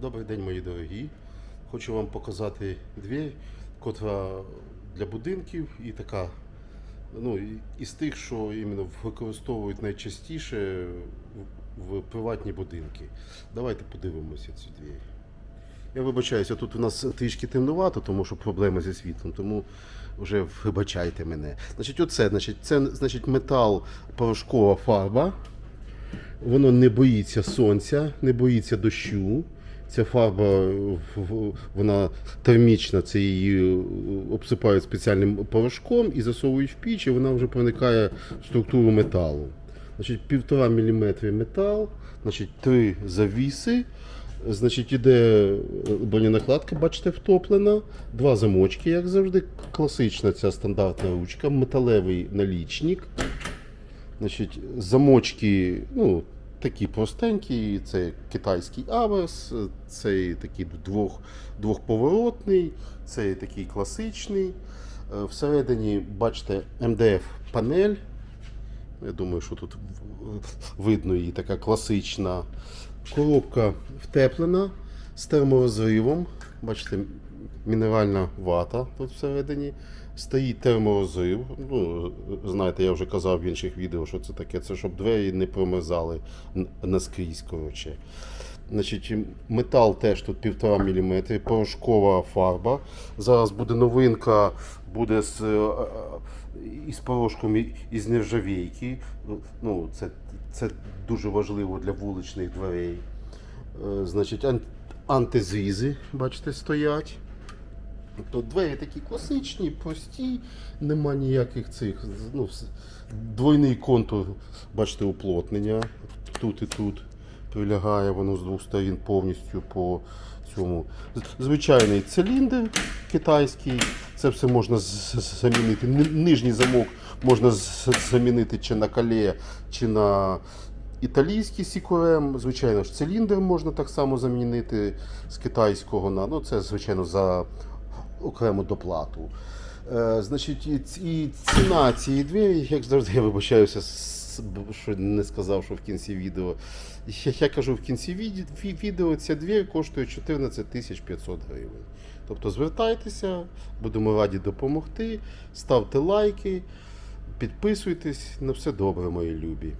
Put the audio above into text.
Добрий день, мої дорогі. Хочу вам показати двір, котра для будинків і така, ну, із тих, що іменно використовують найчастіше в, приватні будинки. Давайте подивимося цю двір. Я вибачаюся, тут у нас трішки темнувато, тому що проблеми зі світлом, тому вже вибачайте мене. Значить, оце, значить, це значить, метал порошкова фарба. Воно не боїться сонця, не боїться дощу. Ця фарба вона термічна, це її обсипають спеціальним порошком і засовують в піч, і вона вже проникає в структуру металу. Значить, півтора міліметри метал, значить, три завіси. Значить, іде броненакладка, бачите, втоплена, два замочки, як завжди. Класична ця стандартна ручка, металевий налічник. Значить, замочки, ну, такі простенькі, це китайський аверс, цей такий двох, двохповоротний, цей такий класичний. Е, Всередині, бачите, МДФ панель. Я думаю, що тут видно її така класична. Коробка втеплена з терморозривом. Бачите, мінеральна вата тут всередині. Стоїть терморозрив. Ну, знаєте, я вже казав в інших відео, що це таке. Це щоб двері не промерзали наскрізь. Коротше. Значить, метал теж тут 1,5 мм, порошкова фарба. Зараз буде новинка, буде з, е, е, із порошком із нержавійки. Ну, це, це дуже важливо для вуличних дверей. Е, Значить, ан- антизрізи, бачите, стоять. Тобто двері такі класичні, прості, нема ніяких цих. Ну, двойний контур, бачите, уплотнення. Тут і тут прилягає воно з двох сторін повністю по цьому. Звичайний циліндр китайський. Це все можна замінити. Нижній замок можна замінити чи на кале, чи на італійський сікурем. Звичайно ж, циліндр можна так само замінити з китайського на. Ну, це, звичайно, за окрему доплату. Е, значить, і, ціна цієї двері, як завжди, я вибачаюся, що не сказав, що в кінці відео. Я, я кажу, в кінці відео ця двір коштує 14 тисяч 500 гривень. Тобто звертайтеся, будемо раді допомогти, ставте лайки, підписуйтесь. На все добре, мої любі.